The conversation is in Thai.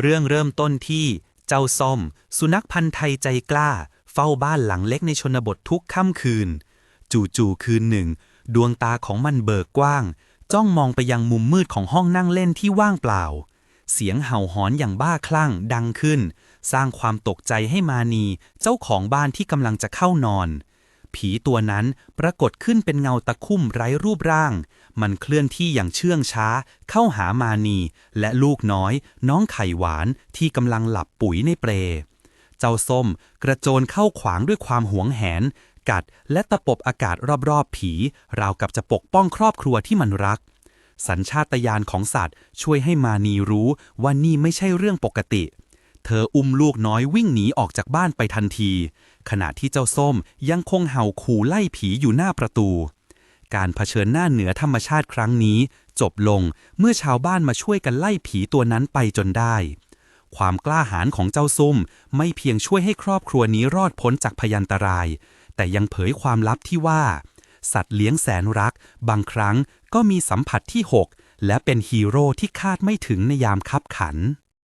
เรื่องเริ่มต้นที่เจ้าส้มสุนัขพันธ์ไทยใจกล้า เฝ้าบ้านหลังเล็กในชนบททุกค่ำคืน จู่ๆคืนหนึ่ง ดวงตาของมันเบิกกว้าง จ้องมองไปยังมุมมืดของห้องนั่งเล่นที่ว่างเปล่า เสียงเห่าหอนอย่างบ้าคลั่งดังขึ้น สร้างความตกใจให้มานีเจ้าของบ้านที่กำลังจะเข้านอน ผีตัวนั้นปรากฏขึ้นเป็นเงาตะคุ่มไร้รูปร่าง มันเคลื่อนที่อย่างเชื่องช้า เข้าหามานี และลูกน้อย น้องไข่หวานที่กำลังหลับปุ๋ยในเปลเจ้าส้มกระโจนเข้าขวางด้วยความหวงแหน กัดและตะปบอากาศรอบๆผี ราวกับจะปกป้องครอบครัวที่มันรัก สัญชาตญาณของสัตว์ช่วยให้มานีรู้ว่านี่ไม่ใช่เรื่องปกติเเธออุ้มลูกน้อยวิ่งหนีออกจากบ้านไปทันที ขณะที่เจ้าส้มยังคงเห่าขู่ไล่ผีอยู่หน้าประตู การเผชิญหน้าเหนือธรรมชาติครั้งนี้ จบลงเมื่อชาวบ้านมาช่วยกันไล่ผีตัวนั้นไปจนได้ ความกล้าหาญของเจ้าซุ่มไม่เพียงช่วยให้ครอบครัวนี้รอดพ้นจากพยันตราย แต่ยังเผยความลับที่ว่า สัตว์เลี้ยงแสนรัก บางครั้งก็มีสัมผัสที่6และเป็นฮีโร่ที่คาดไม่ถึงในยามคับขัน